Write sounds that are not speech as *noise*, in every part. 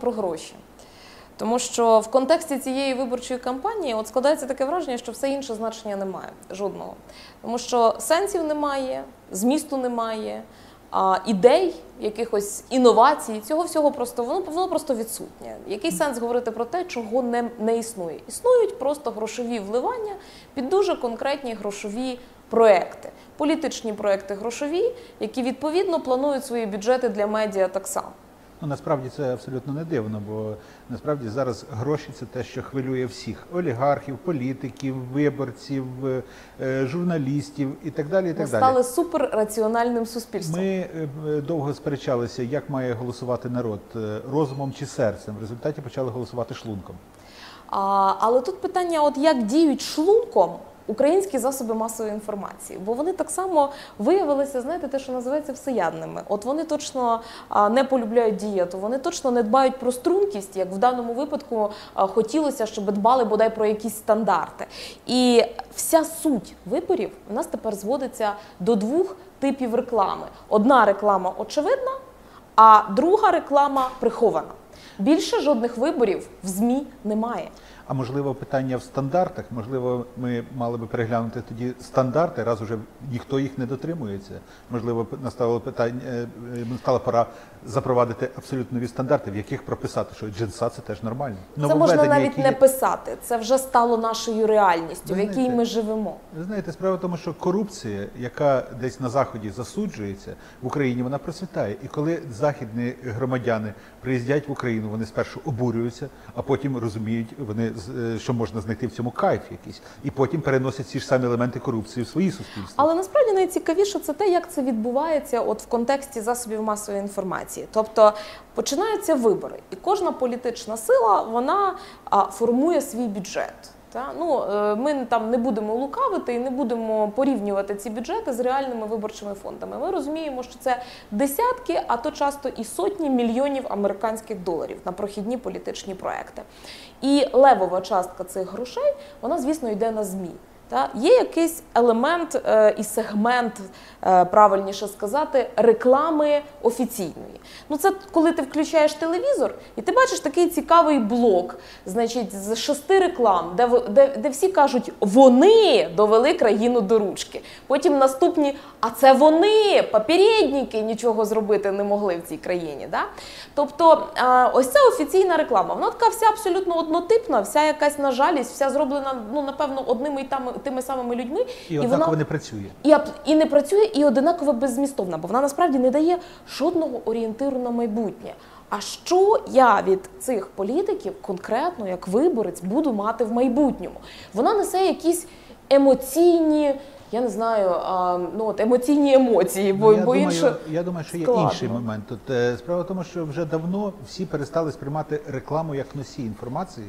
про гроші. Тому що в контексті цієї виборчої кампанії от складається таке враження, що все інше значення немає жодного. Тому що сенсів немає, змісту немає, а ідей, якихось інновацій, цього всього просто воно воно просто відсутнє. Який сенс говорити про те, чого не, не існує? Існують просто грошові вливання під дуже конкретні грошові проекти, політичні проекти грошові, які відповідно планують свої бюджети для медіа так само. Ну насправді це абсолютно не дивно, бо насправді зараз гроші це те, що хвилює всіх олігархів, політиків, виборців, е, журналістів і так далі. І Ми далі. стали суперраціональним суспільством. Ми е, довго сперечалися, як має голосувати народ е, розумом чи серцем. В результаті почали голосувати шлунком. А, але тут питання: от як діють шлунком українські засоби масової інформації, бо вони так само виявилися, знаєте, те, що називається всеядними. От вони точно не полюбляють дієту, вони точно не дбають про стрункість, як в даному випадку хотілося, щоб дбали бодай про якісь стандарти. І вся суть виборів у нас тепер зводиться до двох типів реклами: одна реклама очевидна, а друга реклама прихована. Більше жодних виборів в ЗМІ немає. А можливо, питання в стандартах. Можливо, ми мали би переглянути тоді стандарти, раз уже ніхто їх не дотримується. Можливо, настало питання, е, е, настала пора запровадити абсолютно нові стандарти, в яких прописати, що джинса це теж нормально. Це можна навіть які не писати. Це вже стало нашою реальністю, в якій знаєте, ми живемо. Ви знаєте, справа в тому, що корупція, яка десь на заході засуджується, в Україні вона процвітає. І коли західні громадяни приїздять в Україну, вони спершу обурюються, а потім розуміють, вони що можна знайти в цьому кайф якийсь, і потім переносять ці ж самі елементи корупції в свої суспільства. Але насправді найцікавіше це те, як це відбувається от в контексті засобів масової інформації. Тобто починаються вибори, і кожна політична сила вона формує свій бюджет. Та? Ну, е, ми там не будемо лукавити і не будемо порівнювати ці бюджети з реальними виборчими фондами. Ми розуміємо, що це десятки, а то часто і сотні мільйонів американських доларів на прохідні політичні проекти. І левова частка цих грошей, вона, звісно, йде на ЗМІ. Та є якийсь елемент е, і сегмент, е, правильніше сказати, реклами офіційної. Ну це коли ти включаєш телевізор, і ти бачиш такий цікавий блок, значить, з шести реклам, де, де, де всі кажуть, вони довели країну до ручки. Потім наступні, а це вони, попередники, нічого зробити не могли в цій країні. Да? Тобто, е, ось ця офіційна реклама, вона така вся абсолютно однотипна, вся якась на жалість, вся зроблена, ну напевно, одними і тами, тими самими людьми. І однаково не працює. І, і не працює, і одинаково беззмістовна, бо вона насправді не дає жодного орієнтиру на майбутнє. А що я від цих політиків конкретно, як виборець, буду мати в майбутньому? Вона несе якісь емоційні, я не знаю, а, ну от емоційні емоції, бо, Ну, я, бо думаю, інше я думаю, що є складно. інший момент. Тут е, справа в тому, що вже давно всі перестали сприймати рекламу як носій інформації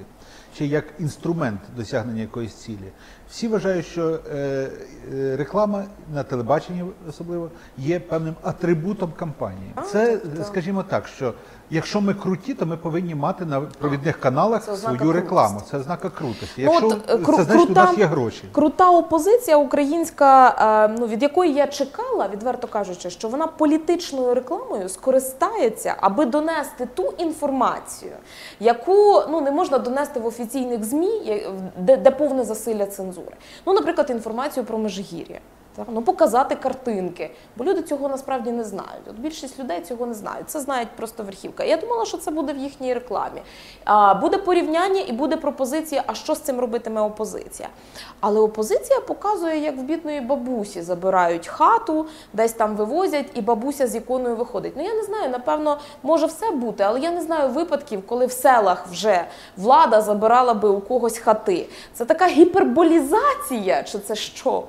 чи як інструмент досягнення якоїсь цілі. Всі вважають, що е, е, реклама на телебаченні особливо є певним атрибутом кампанії. Це, тобто- скажімо так, що якщо ми круті, то ми повинні мати на провідних каналах свою рекламу. Це ознака крутості. Ну, Якщо от, е, кру- це значить, крута- у нас є гроші. Крута опозиція українська, е, ну від якої я чекала, відверто кажучи, що вона політичною рекламою скористається, аби донести ту інформацію, яку ну не можна донести в офіційних змі, де, де повне засилля цензури. Ну, наприклад, інформацію про Межигір'я. Ну показати картинки, бо люди цього насправді не знають. От більшість людей цього не знають. Це знають просто верхівка. Я думала, що це буде в їхній рекламі. А, буде порівняння і буде пропозиція, а що з цим робитиме опозиція. Але опозиція показує, як в бідної бабусі забирають хату, десь там вивозять, і бабуся з іконою виходить. Ну я не знаю, напевно, може все бути, але я не знаю випадків, коли в селах вже влада забирала би у когось хати. Це така гіперболізація, чи це що?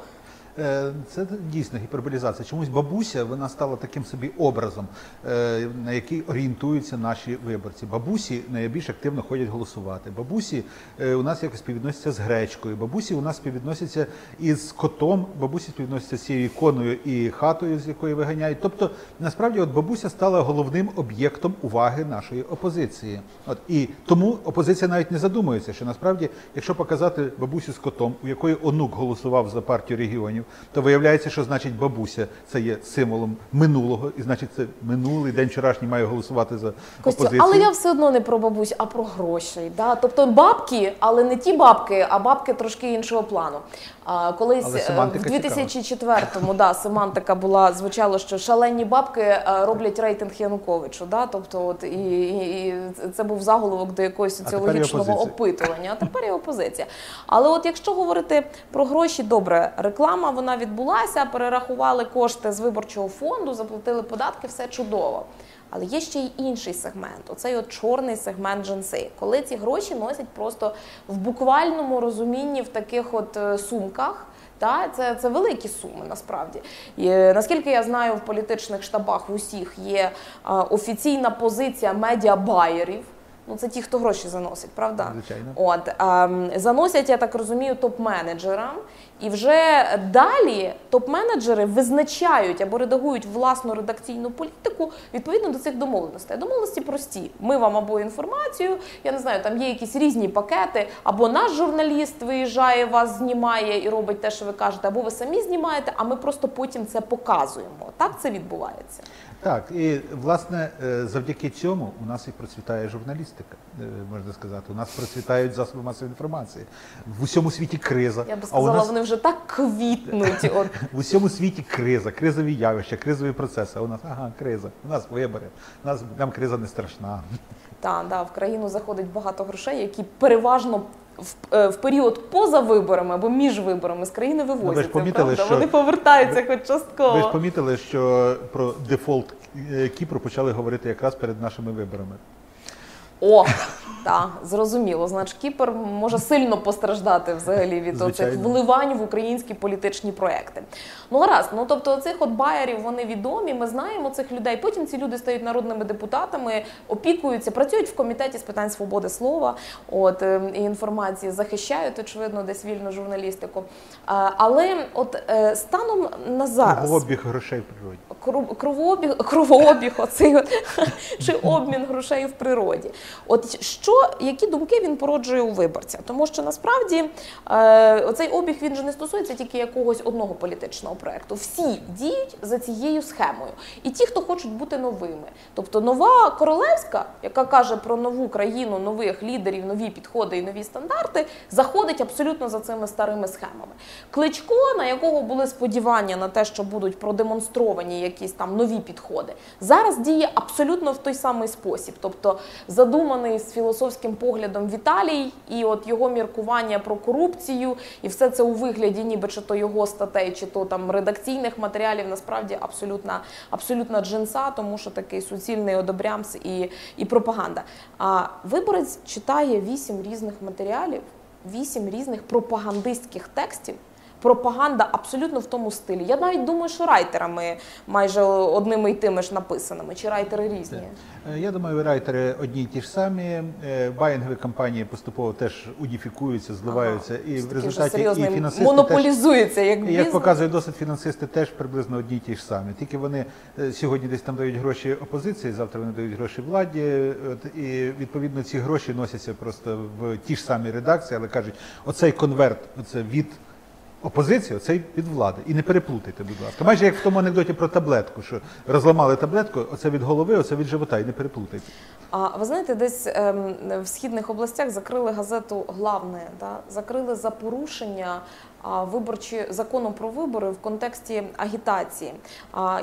Е, Це дійсно гіперболізація. Чомусь бабуся вона стала таким собі образом, е, на який орієнтуються наші виборці. Бабусі найбільш активно ходять голосувати. Бабусі е, у нас якось співвідносяться з гречкою. Бабусі у нас співвідносяться із котом. Бабусі співвідносяться з цією іконою і хатою, з якої виганяють. Тобто, насправді, от бабуся стала головним об'єктом уваги нашої опозиції. От і тому опозиція навіть не задумується, що насправді, якщо показати бабусю з котом, у якої онук голосував за партію регіонів, мільйонів, то виявляється, що значить бабуся це є символом минулого, і значить це минулий день вчорашній має голосувати за Костю, опозицію. але я все одно не про бабусь, а про гроші. Да? Тобто бабки, але не ті бабки, а бабки трошки іншого плану. А, колись Але е, в 2004-му да, семантика була звучало, що шалені бабки е, роблять рейтинг Януковичу. Да? Тобто, от і, і, і це був заголовок до якогось соціологічного опитування. А тепер є опозиція. Але от якщо говорити про гроші, добре, реклама вона відбулася, перерахували кошти з виборчого фонду, заплатили податки, все чудово. Але є ще й інший сегмент, оцей от чорний сегмент джинси, коли ці гроші носять просто в буквальному розумінні в таких от е, сумках. Та це, це великі суми насправді. І, е, наскільки я знаю, в політичних штабах в усіх є е, офіційна позиція медіабаєрів. Ну це ті, хто гроші заносить, правда? Звичайно. От ем, заносять, я так розумію, топ-менеджерам, і вже далі топ-менеджери визначають або редагують власну редакційну політику відповідно до цих домовленостей. Домовленості прості. Ми вам або інформацію, я не знаю, там є якісь різні пакети, або наш журналіст виїжджає, вас знімає і робить те, що ви кажете, або ви самі знімаєте, а ми просто потім це показуємо. Так це відбувається. Так, і власне е, завдяки цьому у нас і процвітає журналістика, е, можна сказати. У нас процвітають засоби масової інформації. В усьому світі криза. Я би а у сказала, нас вони вже так квітнуть. *laughs* От в усьому світі криза, кризові явища, кризові процеси. А у нас ага, криза. У нас вибори. У нас нам криза не страшна. Та да, в країну заходить багато грошей, які переважно в, е, в період поза виборами або між виборами з країни Ну, ви ж помітили, правда? що- Вони повертаються хоч частково. Ви ж помітили, що про дефолт Кіпру почали говорити якраз перед нашими виборами. О, так, зрозуміло. Значить, Кіпр може сильно постраждати взагалі від оцих вливань в українські політичні проекти. Ну гаразд, ну тобто цих от байерів вони відомі. Ми знаємо цих людей. Потім ці люди стають народними депутатами, опікуються, працюють в комітеті з питань свободи слова, от е, і інформації захищають, очевидно, десь вільну журналістику. Але от е, станом на зараз Обіг грошей в природі. Кровообіг, кровообіг оцей от, *laughs* чи обмін грошей в природі. От що, які думки він породжує у виборця? Тому що насправді е, оцей обіг він же не стосується тільки якогось одного політичного проекту. Всі діють за цією схемою. І ті, хто хочуть бути новими. Тобто нова королевська, яка каже про нову країну, нових лідерів, нові підходи і нові стандарти, заходить абсолютно за цими старими схемами. Кличко, на якого були сподівання на те, що будуть продемонстровані якісь там нові підходи, зараз діє абсолютно в той самий спосіб. Тобто задуманий з філософським поглядом Віталій, і от його міркування про корупцію, і все це у вигляді, ніби чи то його статей, чи то там редакційних матеріалів, насправді абсолютна, абсолютна джинса, тому що такий суцільний одобрямс і, і пропаганда. А виборець читає вісім різних матеріалів, вісім різних пропагандистських текстів. Пропаганда абсолютно в тому стилі. Я навіть думаю, що райтерами майже одними й тими ж написаними, чи райтери різні. Е, Я думаю, райтери одні й ті ж самі. Е, Баїнгові компанії поступово теж уніфікуються, зливаються, і в результаті і фінансисти теж як бізнес. Як показує досвід, фінансисти теж приблизно одні й ті ж самі. Тільки вони е, сьогодні десь там дають гроші опозиції, завтра вони дають гроші владі. От, і відповідно ці гроші носяться просто в ті ж самі редакції, але кажуть, оцей конверт, оце від опозиції, оцей від влади. І не переплутайте, будь ласка. Майже як в тому анекдоті про таблетку, що розламали таблетку, оце від голови, оце від живота, і не переплутайте. А ви знаєте, десь ем, в східних областях закрили газету Главне, да? закрили за порушення виборчі закону про вибори в контексті агітації.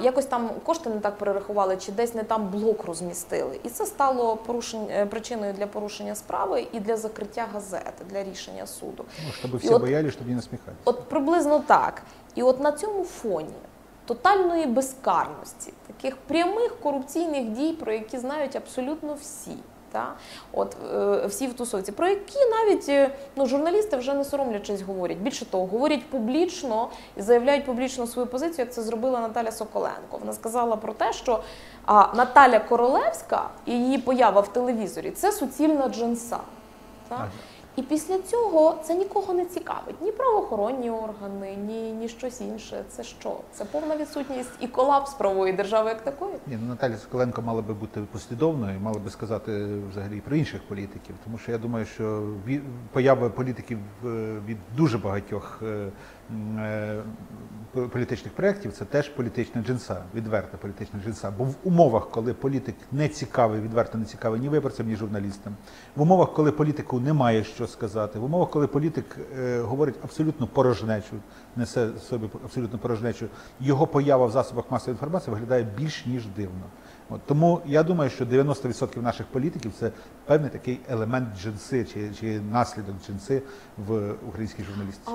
Якось там кошти не так перерахували, чи десь не там блок розмістили. І це стало порушень, е, причиною для порушення справи і для закриття газети, для рішення суду. Ну, щоб всі от- боялись, щоб не насміхатися. От приблизно так. І от на цьому фоні тотальної безкарності, таких прямих корупційних дій, про які знають абсолютно всі. Та? От е, всі в тусовці, про які навіть е, ну, журналісти вже не соромлячись говорять. Більше того, говорять публічно і заявляють публічно свою позицію, як це зробила Наталя Соколенко. Вона сказала про те, що а, Наталя Королевська і її поява в телевізорі це суцільна джинса. Та? І після цього це нікого не цікавить. Ні правоохоронні органи, ні, ні щось інше. Це що? Це повна відсутність і колапс правової держави як такої. Ні, ну Наталя Соколенко мала би бути послідовною, мала би сказати взагалі про інших політиків, тому що я думаю, що поява політиків е, від дуже багатьох е, політичних проєктів це теж політична джинса, відверта політична джинса. Бо в умовах, коли політик не цікавий, відверто не цікавий ні виборцям, ні журналістам, в умовах, коли політику немає що сказати, в умовах, коли політик е, говорить абсолютно порожнечу, несе собі абсолютно порожнечу, його поява в засобах масової інформації виглядає більш ніж дивно. От, тому я думаю, що 90% наших політиків це певний такий елемент джинси чи, чи наслідок джинси в українській журналістиці.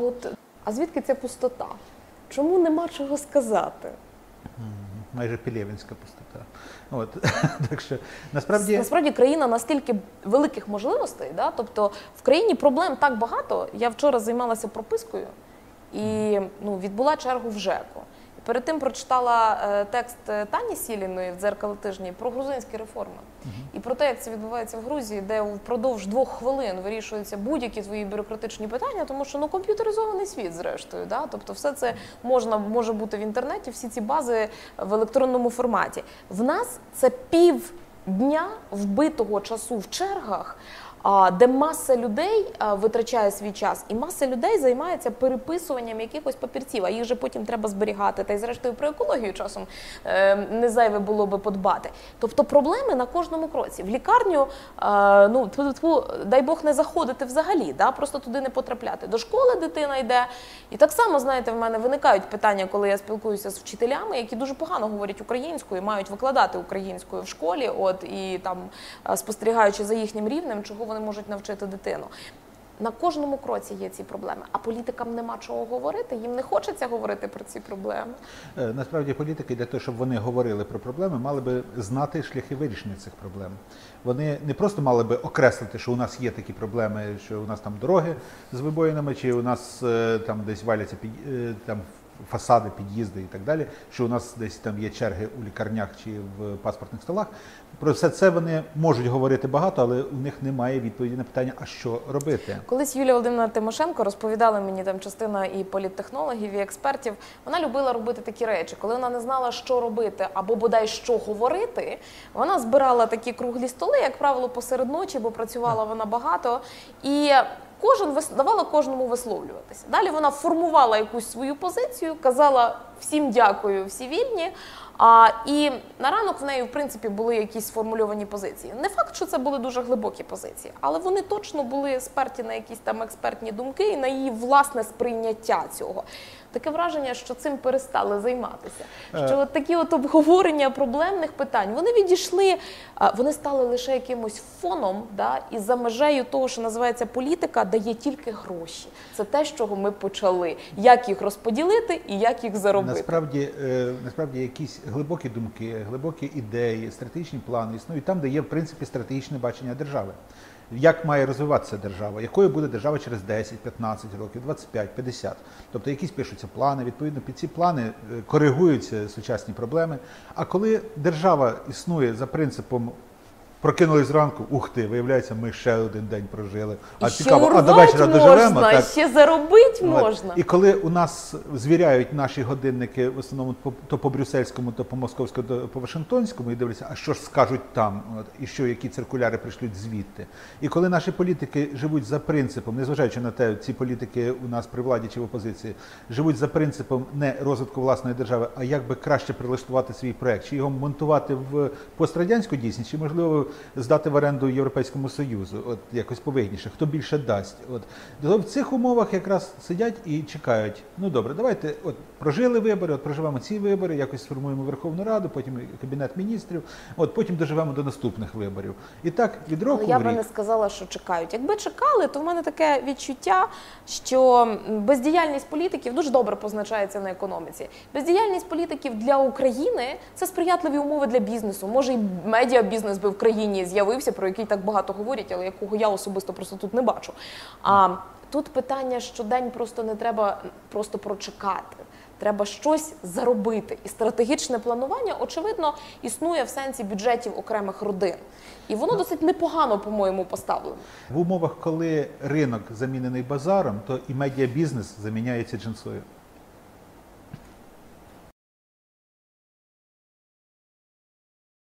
А звідки ця пустота? Чому нема чого сказати? Майже пілєвінська пустота. От *laughs* так що насправді Насправді країна настільки великих можливостей, да? тобто в країні проблем так багато. Я вчора займалася пропискою і ну, відбула чергу в ЖЕКу. Перед тим прочитала е, текст е, Тані Сіліної в дзеркало тижні про грузинські реформи і про те, як це відбувається в Грузії, де впродовж двох хвилин вирішуються будь-які твої бюрократичні питання, тому що ну комп'ютеризований світ, зрештою. Да? Тобто, все це можна може бути в інтернеті, всі ці бази в електронному форматі. В нас це пів дня вбитого часу в чергах. Де маса людей витрачає свій час, і маса людей займається переписуванням якихось папірців, а їх же потім треба зберігати. Та й зрештою про екологію часом е, не зайве було би подбати. Тобто проблеми на кожному кроці. В лікарню, е, ну тьфу-тьфу, дай Бог не заходити взагалі, да? просто туди не потрапляти. До школи дитина йде. І так само, знаєте, в мене виникають питання, коли я спілкуюся з вчителями, які дуже погано говорять українською, мають викладати українською в школі, от і там е, спостерігаючи за їхнім рівнем, чого вони можуть навчити дитину. На кожному кроці є ці проблеми, а політикам нема чого говорити. Їм не хочеться говорити про ці проблеми. Е, Насправді політики для того, щоб вони говорили про проблеми, мали би знати шляхи вирішення цих проблем. Вони не просто мали би окреслити, що у нас є такі проблеми, що у нас там дороги з вибоїнами, чи у нас е, там десь валяться е, там. Фасади, під'їзди і так далі, що у нас десь там є черги у лікарнях чи в паспортних столах. Про все це вони можуть говорити багато, але у них немає відповіді на питання, а що робити. Колись Юлія Володимирівна Тимошенко розповідала мені там частина і політтехнологів, і експертів. Вона любила робити такі речі. Коли вона не знала, що робити або бодай що говорити, вона збирала такі круглі столи, як правило, посеред ночі, бо працювала вона багато. І кожен давала кожному висловлюватися. Далі вона формувала якусь свою позицію, казала всім дякую, всі вільні. А, і на ранок в неї, в принципі, були якісь сформульовані позиції. Не факт, що це були дуже глибокі позиції, але вони точно були сперті на якісь там експертні думки і на її власне сприйняття цього. Таке враження, що цим перестали займатися. Е. Що от такі от обговорення проблемних питань вони відійшли, вони стали лише якимось фоном, да, і за межею того, що називається політика, дає тільки гроші. Це те, з чого ми почали. Як їх розподілити і як їх заробити. Насправді, е, насправді якісь глибокі думки, глибокі ідеї, стратегічні плани існують там, де є в принципі стратегічне бачення держави. Як має розвиватися держава, якою буде держава через 10, 15 років, 25, 50. Тобто якісь пишуться плани, відповідно під ці плани е, коригуються сучасні проблеми. А коли держава існує за принципом прокинулись зранку, ух ти, виявляється, ми ще один день прожили. А ще цікаво, а до вечора можна, доживемо. Так. ще заробити От. можна. І коли у нас звіряють наші годинники в основному то по брюссельському, то по московському, то по Вашингтонському, і дивляться, а що ж скажуть там, і що які циркуляри прийшлють звідти. І коли наші політики живуть за принципом, незважаючи на те, ці політики у нас при владі чи в опозиції, живуть за принципом не розвитку власної держави, а як би краще прилаштувати свій проект, чи його монтувати в пострадянську дійсність, чи можливо здати в оренду Європейському Союзу, от якось повигніше, хто більше дасть. От то в цих умовах якраз сидять і чекають. Ну добре, давайте от прожили вибори, от проживемо ці вибори, якось сформуємо Верховну Раду, потім кабінет міністрів, от потім доживемо до наступних виборів. І так від року Ну, я в би не сказала, що чекають. Якби чекали, то в мене таке відчуття, що бездіяльність політиків дуже добре позначається на економіці. Бездіяльність політиків для України це сприятливі умови для бізнесу. Може, і медіабізнес би в країні з'явився, про який так багато говорять, але якого я особисто просто тут не бачу. А тут питання, що день просто не треба просто прочекати. треба щось заробити. І стратегічне планування, очевидно, існує в сенсі бюджетів окремих родин. І воно досить непогано, по-моєму, поставлено. В умовах, коли ринок замінений базаром, то і медіабізнес заміняється джинсою.